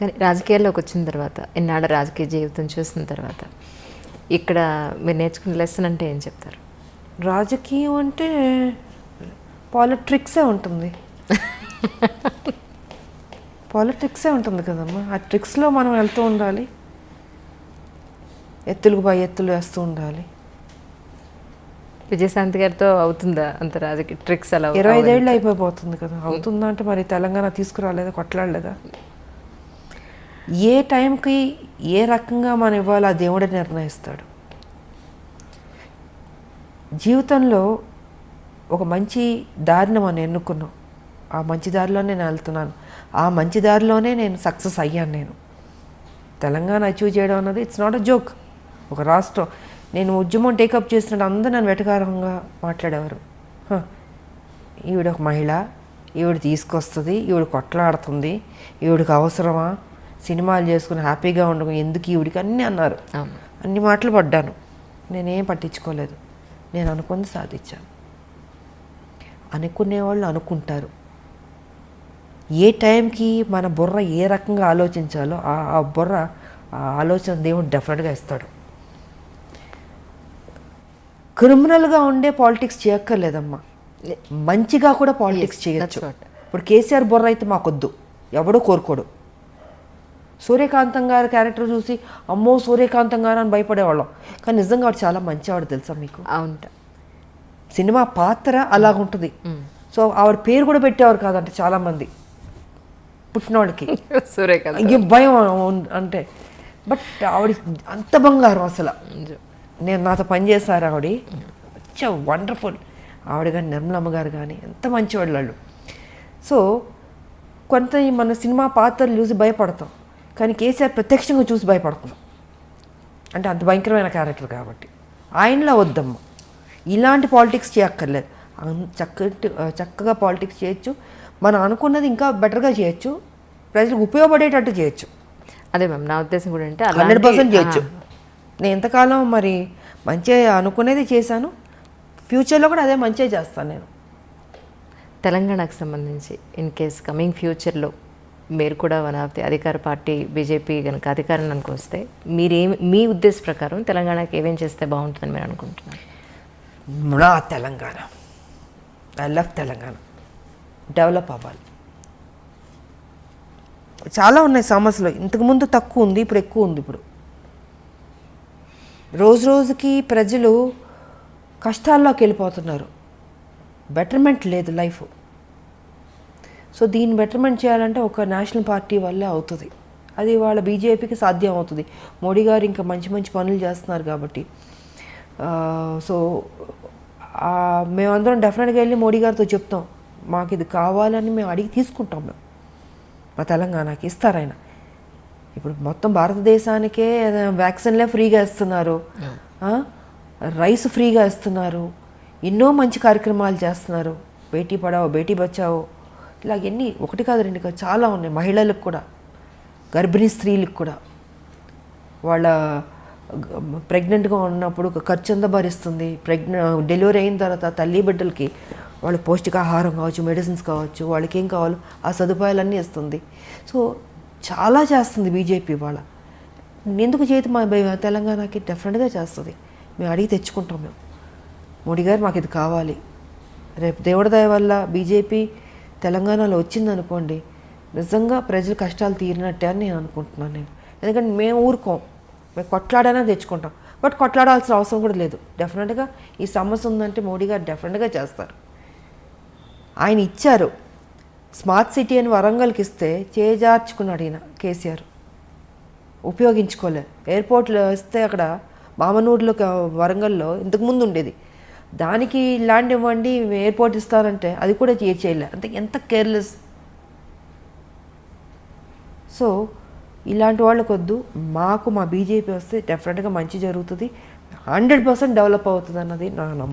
కానీ రాజకీయాల్లోకి వచ్చిన తర్వాత ఇన్నాళ్ళ రాజకీయ జీవితం చూసిన తర్వాత ఇక్కడ మీరు నేర్చుకున్న లెసన్ అంటే ఏం చెప్తారు? రాజకీయం అంటే పాలిట్రిక్సే ఉంటుంది. పాలిటిక్సే ఉంటుంది కదమ్మా. ఆ ట్రిక్స్లో మనం వెళ్తూ ఉండాలి. ఎత్తులకు పై ఎత్తులు వేస్తూ ఉండాలి. విజయశాంతి గారితో అవుతుందా అంత రాజకీయ ట్రిక్స్ అలా ఇరవై ఐదేళ్ళు అయిపోతుంది కదా. అవుతుందా అంటే మరి తెలంగాణ తీసుకురాలేదా కొట్లాడలేదా? ఏ టైంకి ఏ రకంగా మనం ఇవ్వాలో ఆ దేవుడే నిర్ణయిస్తాడు. జీవితంలో ఒక మంచి దారిని మనం ఎన్నుకున్నాం. ఆ మంచి దారిలోనే నేను వెళ్తున్నాను. ఆ మంచి దారిలోనే నేను సక్సెస్ అయ్యాను నేను. తెలంగాణ అచీవ్ చేయడం అన్నది ఇట్స్ నాట్ అ జోక్. ఒక రాష్ట్రం. నేను ఉద్యమం టేకప్ చేసినట్టు అందరూ నన్ను వెటకారంగా మాట్లాడేవారు. ఈవిడ ఒక మహిళ ఈవిడ తీసుకొస్తుంది ఈవిడ కొట్లాడుతుంది ఈవిడికి అవసరమా? సినిమాలు చేసుకుని హ్యాపీగా ఉండకు ఎందుకు ఈవిడికి అన్నీ అన్నారు. అన్ని మాటలు పడ్డాను. నేనేం పట్టించుకోలేదు. నేను అనుకుంది సాధించాను. అనుకునే వాళ్ళు అనుకుంటారు. ఏ టైంకి మన బుర్ర ఏ రకంగా ఆలోచించాలో ఆ ఆ బుర్ర ఆ ఆలోచన దేవుడు డెఫినెట్గా ఇస్తాడు. క్రిమినల్గా ఉండే పాలిటిక్స్ చేయక్కర్లేదమ్మా. మంచిగా కూడా పాలిటిక్స్ చేయొచ్చు. ఇప్పుడు కేసీఆర్ బుర్ర అయితే మాకొద్దు. ఎవడో కోరుకోడు. సూర్యకాంతం గారి క్యారెక్టర్ చూసి అమ్మో సూర్యకాంతం గారు అని భయపడేవాళ్ళం. కానీ నిజంగా వాడు చాలా మంచివాడు తెలుసా మీకు? అవును సినిమా పాత్ర అలాగుంటుంది సో ఆవిడ పేరు కూడా పెట్టేవారు కాదంటే చాలామంది. పుట్టినవాడికి సూర్యకాంత్ భయం అంటే బట్ ఆవిడ అంత బంగారం అసలు. నేను నాతో పనిచేశారు ఆవిడ. వండర్ఫుల్. ఆవిడ కానీ నిర్మలమ్మ గారు కానీ ఎంత మంచివాళ్ళు వాళ్ళు. సో కొంత మన సినిమా పాత్రలు చూసి భయపడతాం. కానీ కేసీఆర్ ప్రత్యక్షంగా చూసి భయపడుతున్నాం. అంటే అంత భయంకరమైన క్యారెక్టర్ కాబట్టి. ఆయనలా వద్దమ్మ. ఇలాంటి పాలిటిక్స్ చేయక్కర్లేదు. చక్కటి చక్కగా పాలిటిక్స్ చేయొచ్చు. మనం అనుకున్నది ఇంకా బెటర్గా చేయొచ్చు. ప్రజలకు ఉపయోగపడేటట్టు చేయొచ్చు. అదే మ్యామ్ నా ఉద్దేశం కూడా అంటే హండ్రెడ్ పర్సెంట్ చేయొచ్చు. నేను ఎంతకాలం మరి మంచిగా అనుకునేది చేశాను. ఫ్యూచర్లో కూడా అదే మంచిగా చేస్తాను నేను. తెలంగాణకు సంబంధించి ఇన్ కేస్ కమింగ్ ఫ్యూచర్లో. మీరు కూడా వన్ ఆఫ్ ది అధికార పార్టీ బీజేపీ కనుక అధికారంలోకి వస్తే మీరేం మీ ఉద్దేశ ప్రకారం తెలంగాణకి ఏమేం చేస్తే బాగుంటుందని మీరు అనుకుంటున్నారు? నా Telangana. I love Telangana. Develop అవ్వాలి. చాలా ఉన్నాయి సమస్యలు. ఇంతకుముందు తక్కువ ఉంది ఇప్పుడు ఎక్కువ ఉంది ఇప్పుడు. రోజు రోజుకి ప్రజలు కష్టాల్లోకి వెళ్ళిపోతున్నారు. బెటర్మెంట్ లేదు లైఫ్. సో దీన్ని బెటర్మెంట్ చేయాలంటే ఒక నేషనల్ పార్టీ వల్లే అవుతుంది. అది వాళ్ళ బీజేపీకి సాధ్యం అవుతుంది. మోడీ గారు ఇంకా మంచి మంచి పనులు చేస్తున్నారు కాబట్టి. సో మేమందరం డెఫినెట్గా వెళ్ళి మోడీ గారితో చెప్తాం. మాకు ఇది కావాలని మేము అడిగి తీసుకుంటాం మేము. మా తెలంగాణకి ఇస్తారు ఆయన. ఇప్పుడు మొత్తం భారతదేశానికే వ్యాక్సిన్లే ఫ్రీగా ఇస్తున్నారు? రైస్ ఫ్రీగా ఇస్తున్నారు. ఎన్నో మంచి కార్యక్రమాలు చేస్తున్నారు. బేటీ పడావో బేటీ బచావో. ఇలాగ ఎన్ని ఒకటి కాదు రెండు కాదు చాలా ఉన్నాయి. మహిళలకు కూడా గర్భిణీ స్త్రీలకు కూడా. వాళ్ళ ప్రెగ్నెంట్గా ఉన్నప్పుడు ఒక ఖర్చు ఎంత భరిస్తుంది? ప్రెగ్నె డెలివరీ అయిన తర్వాత తల్లి బిడ్డలకి వాళ్ళకి పౌష్టికాహారం కావచ్చు మెడిసిన్స్ కావచ్చు వాళ్ళకి ఏం కావాలో ఆ సదుపాయాలన్నీ ఇస్తుంది. సో చాలా చేస్తుంది బీజేపీ వాళ్ళ ఎందుకు చేతి మా బై- తెలంగాణకి డెఫినెట్గా చేస్తుంది. మేము అడిగి తెచ్చుకుంటాం మేము. మోడీ గారు మాకు ఇది కావాలి. రేపు దేవుడి దయ వల్ల బీజేపీ తెలంగాణలో వచ్చిందనుకోండి నిజంగా ప్రజలు కష్టాలు తీరినట్టే అని నేను అనుకుంటున్నాను నేను. ఎందుకంటే మేము ఊరుకోం మేము కొట్లాడైనా తెచ్చుకుంటాం. బట్ కొట్లాడాల్సిన అవసరం కూడా లేదు. డెఫినెట్గా ఈ సమస్య ఉందంటే మోడీ గారు డెఫినెట్గా చేస్తారు. ఆయన ఇచ్చారు. స్మార్ట్ సిటీ అని వరంగల్కి ఇస్తే చేజార్చుకున్నాడు ఈయన కేసీఆర్. ఉపయోగించుకోలేదు ఎయిర్పోర్ట్లో ఇస్తే అక్కడ మామనూరులో వరంగల్లో ఇంతకుముందు ఉండేది. దానికి ల్యాండ్ ఇవ్వండి ఎయిర్పోర్ట్ ఇస్తారంటే అది కూడా చే- చేయలే. అంటే ఎంత కేర్లెస్. సో ఇలాంటి వాళ్ళకి వద్దు మాకు మా బీజేపీ వస్తే డెఫినెట్గా మంచి జరుగుతుంది. హండ్రెడ్ పర్సెంట్ డెవలప్ అవుతుంది అన్నది నా నమ్మకం.